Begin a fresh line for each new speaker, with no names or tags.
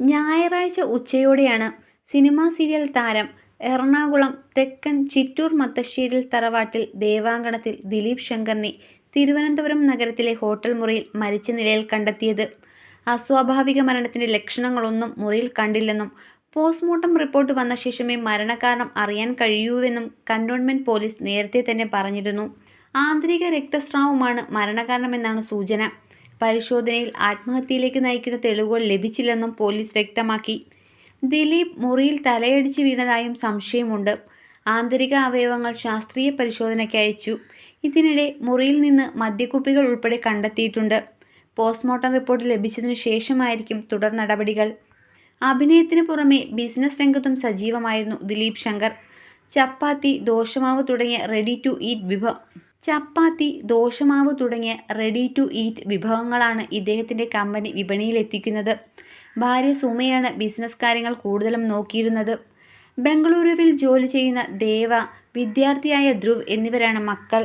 ഞായറാഴ്ച ഉച്ചയോടെയാണ് cinema serial താരം എറണാകുളം തെക്കൻ ചിറ്റൂർ മത്തശ്ശേരിൽ തറവാട്ടിൽ ദേവാങ്കണത്തിൽ ദിലീപ് ശങ്കറിനെ തിരുവനന്തപുരം നഗരത്തിലെ ഹോട്ടൽ മുറിയിൽ മരിച്ച നിലയിൽ കണ്ടെത്തിയത്. അസ്വാഭാവിക മരണത്തിന്റെ ലക്ഷണങ്ങളൊന്നും മുറിയിൽ കണ്ടില്ലെന്നും പോസ്റ്റ്മോർട്ടം റിപ്പോർട്ട് വന്ന ശേഷമേ മരണകാരണം അറിയാൻ കഴിയൂവെന്നും കന്റോൺമെന്റ് പോലീസ് നേരത്തെ തന്നെ പറഞ്ഞിരുന്നു. ആന്തരിക രക്തസ്രാവമാണ് മരണകാരണമെന്നാണ് സൂചന. പരിശോധനയിൽ ആത്മഹത്യയിലേക്ക് നയിക്കുന്ന തെളിവുകൾ ലഭിച്ചില്ലെന്നും പോലീസ് വ്യക്തമാക്കി. ദിലീപ് മുറിയിൽ തലയടിച്ച് വീണതായും സംശയമുണ്ട്. ആന്തരിക അവയവങ്ങൾ ശാസ്ത്രീയ പരിശോധനയ്ക്ക് അയച്ചു. ഇതിനിടെ മുറിയിൽ നിന്ന് മദ്യക്കുപ്പികൾ ഉൾപ്പെടെ കണ്ടെത്തിയിട്ടുണ്ട്. പോസ്റ്റ്മോർട്ടം റിപ്പോർട്ട് ലഭിച്ചതിനു ശേഷമായിരിക്കും തുടർ നടപടികൾ. അഭിനയത്തിന് പുറമെ ബിസിനസ് രംഗത്തും സജീവമായിരുന്നു ദിലീപ് ശങ്കർ. ചപ്പാത്തി ദോശമാവ് തുടങ്ങിയ റെഡി ടു ഈറ്റ് വിഭവ. ചപ്പാത്തി ദോശമാവ് തുടങ്ങിയ റെഡി ടു ഈറ്റ് വിഭവങ്ങളാണ് ഇദ്ദേഹത്തിന്റെ കമ്പനി വിപണിയിലെത്തിക്കുന്നത്. ഭാര്യ സുമയാണ് ബിസിനസ് കാര്യങ്ങൾ കൂടുതലും നോക്കിയിരുന്നത്. ബംഗളൂരുവിൽ ജോലി ചെയ്യുന്ന ദേവ വിദ്യാർത്ഥിയായ ധ്രുവ് എന്നിവരാണ് മക്കൾ.